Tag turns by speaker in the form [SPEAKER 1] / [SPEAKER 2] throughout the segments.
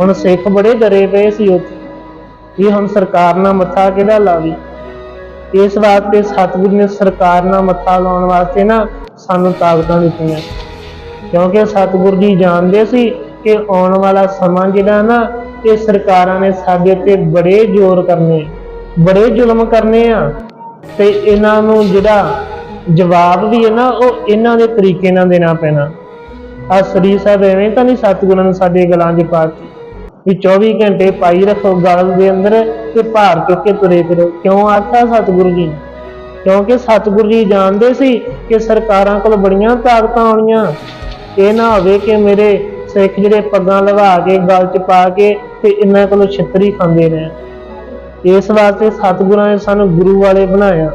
[SPEAKER 1] ਹੁਣ ਸਿੱਖ ਬੜੇ ਡਰੇ ਪਏ ਸੀ ਉੱਥੇ ਵੀ ਹੁਣ ਸਰਕਾਰ ਨਾਲ ਮੱਥਾ ਕਿਹਦਾ ਲਾਵੀ? ਇਸ ਵਾਸਤੇ ਸਤਿਗੁਰੂ ਨੇ ਸਰਕਾਰ ਨਾਲ ਮੱਥਾ ਲਾਉਣ ਵਾਸਤੇ ਨਾ ਸਾਨੂੰ ਤਾਕਤਾਂ ਦਿੱਤੀਆਂ। ਕਿਉਂਕਿ ਸਤਿਗੁਰੂ ਜੀ ਜਾਣਦੇ ਸੀ ਕਿ ਆਉਣ ਵਾਲਾ ਸਮਾਂ ਜਿਹੜਾ ਨਾ, ਇਹ ਸਰਕਾਰਾਂ ਨੇ ਸਾਡੇ ਤੇ ਬੜੇ ਜ਼ੋਰ ਕਰਨੇ ਬੜੇ ਜ਼ੁਲਮ ਕਰਨੇ ਆ। ਤੇ ਇਹਨਾਂ ਨੂੰ ਜਿਹੜਾ ਜਵਾਬ ਵੀ ਹੈ ਨਾ, ਉਹ ਇਹਨਾਂ ਦੇ ਤਰੀਕੇ ਨਾਲ ਦੇਣਾ ਪੈਣਾ। ਆ ਸਰੀਰ ਸਾਹਿਬ ਐਵੇਂ ਤਾਂ ਨਹੀਂ ਸਤਿਗੁਰਾਂ ਨੇ ਸਾਡੇ ਗਲਾਂ 'ਚ ਪਾਤੀ ਵੀ 24 ਘੰਟੇ ਪਾਈ ਰੱਖੋ ਗਲ ਦੇ ਅੰਦਰ ਤੇ ਭਾਰ ਚੁੱਕ ਕੇ ਤੁਰੇ ਫਿਰੋ। ਕਿਉਂ ਆਖਿਆ ਸਤਿਗੁਰੂ ਜੀ? ਨੇ? ਕਿਉਂਕਿ ਸਤਿਗੁਰੂ ਜੀ ਜਾਣਦੇ ਸੀ ਕਿ ਸਰਕਾਰਾਂ ਕੋਲ ਬੜੀਆਂ ਤਾਕਤਾਂ ਆਉਣੀਆਂ। ਇਹ ਨਾ ਹੋਵੇ ਕਿ ਮੇਰੇ ਸਿੱਖ ਜਿਹੜੇ ਪੱਗਾਂ ਲਗਾ ਕੇ, ਗਲ 'ਚ ਪਾ ਕੇ ਤੇ ਇਹਨਾਂ ਕੋਲੋਂ ਛਿੱਤਰੀ ਖਾਂਦੇ ਰਹਿਣ। ਇਸ ਵਾਸਤੇ ਸਤਿਗੁਰਾਂ ਨੇ ਸਾਨੂੰ ਗੁਰੂ ਵਾਲੇ ਬਣਾਇਆ।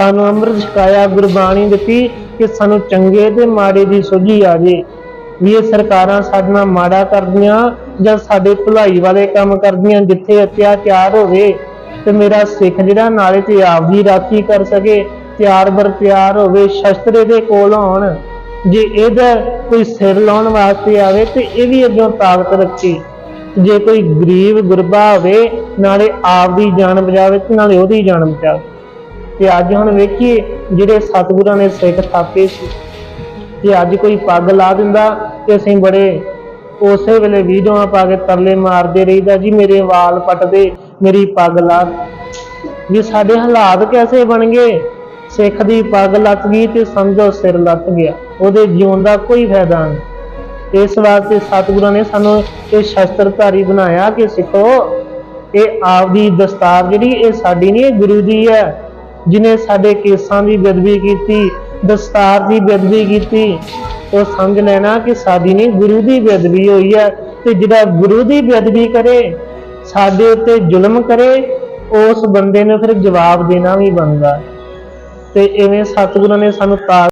[SPEAKER 1] ਸਾਨੂੰ ਅੰਮ੍ਰਿਤ ਛਕਾਇਆ, ਗੁਰਬਾਣੀ ਦਿੱਤੀ ਕਿ ਸਾਨੂੰ ਚੰਗੇ ਤੇ ਮਾੜੇ ਦੀ ਸੋਝੀ ਆ ਜੇ। ਵੀ ਇਹ ਸਰਕਾਰਾਂ ਸਾਡੇ ਨਾਲ ਮਾੜਾ ਕਰਦੀਆਂ ਜਾਂ ਸਾਡੇ ਭਲਾਈ ਵਾਲੇ ਕੰਮ ਕਰਦੀਆਂ ਜਿੱਥੇ ਅਤਿਆਚਾਰ ਹੋਵੇ ਤੇ ਮੇਰਾ ਸਿੱਖ ਜਿਹੜਾ ਨਾਲੇ ਤੇ ਆਪ ਦੀ ਰਾਖੀ ਕਰ ਸਕੇ, ਤਿਆਰ ਬਰ ਤਿਆਰ ਹੋਵੇ, ਸ਼ਸਤਰ ਦੇ ਕੋਲ ਹੋਣ ਜੇ ਇਹਦਾ ਕੋਈ ਸਿਰ ਲਾਉਣ ਵਾਸਤੇ ਆਵੇ ਤੇ ਇਹ ਵੀ ਅੱਗੇ ਤਾਕਤ ਰੱਖੀ। ਜੇ ਕੋਈ ਗਰੀਬ ਗੁਰਬਾ ਹੋਵੇ, ਨਾਲੇ ਆਪ ਦੀ ਜਾਨ ਬਚਾਵੇ ਤੇ ਨਾਲੇ ਉਹਦੀ ਜਾਨ ਬਚਾਵੇ। ਤੇ ਅੱਜ ਹੁਣ ਵੇਖੀਏ ਜਿਹੜੇ ਸਤਿਗੁਰਾਂ ਨੇ ਸਿੱਖ ਥਾਪੇ ਸੀ। ਜੇ ਅੱਜ ਕੋਈ ਪੱਗ ਲਾ ਦਿੰਦਾ ਤੇ ਅਸੀਂ ਬੜੇ ਉਸੇ ਵੇਲੇ ਵੀਡੀਓਆਂ ਪਾ ਕੇ ਤਰਲੇ ਮਾਰਦੇ ਰਹੀਦਾ, ਜੀ ਮੇਰੇ ਵਾਲ ਪਟਦੇ, ਮੇਰੀ ਪੱਗ ਲਾ ਵੀ ਸਾਡੇ ਹਾਲਾਤ ਕੈਸੇ ਬਣ ਗਏ? ਸਿੱਖ ਦੀ ਪੱਗ ਲੱਤ ਗਈ ਤੇ ਸਮਝੋ ਸਿਰ ਲੱਤ ਗਿਆ, ਉਹਦੇ ਜਿਉਣ ਦਾ ਕੋਈ ਫਾਇਦਾ ਨਹੀਂ। ਇਸ ਵਾਸਤੇ ਸਤਿਗੁਰਾਂ ਨੇ ਸਾਨੂੰ ਇਹ ਸ਼ਸਤਰਧਾਰੀ ਬਣਾਇਆ ਕਿ ਸਿੱਖੋ, ਇਹ ਆਪਦੀ ਦਸਤਾਰ ਜਿਹੜੀ ਇਹ ਸਾਡੀ ਨਹੀਂ, ਇਹ ਗੁਰੂ ਦੀ ਹੈ। ਜਿਨੇ ਸਾਡੇ ਕੇਸਾਂ ਦੀ ਬੇਅਦਬੀ ਕੀਤੀ, ਦਸਤਾਰ ਦੀ ਬੇਅਦਬੀ ਕੀਤੀ, ਉਹ ਸਮਝ ਲੈਣਾ ਕਿ ਸਾਡੀ ਨਹੀਂ, ਗੁਰੂ ਦੀ ਬੇਅਦਬੀ ਹੋਈ ਹੈ ਤੇ ਜਿਹੜਾ ਗੁਰੂ ਦੀ ਬੇਅਦਬੀ ਕਰੇ, ਸਾਡੇ ਉੱਤੇ ਜ਼ੁਲਮ ਕਰੇ, ਉਸ ਬੰਦੇ ਨੂੰ ਫਿਰ ਜਵਾਬ ਦੇਣਾ ਵੀ ਬਣਦਾ। ਤੇ ਇਵੇਂ ਸਤਿਗੁਰਾਂ ਨੇ ਸਾਨੂੰ ਤਾਕਤ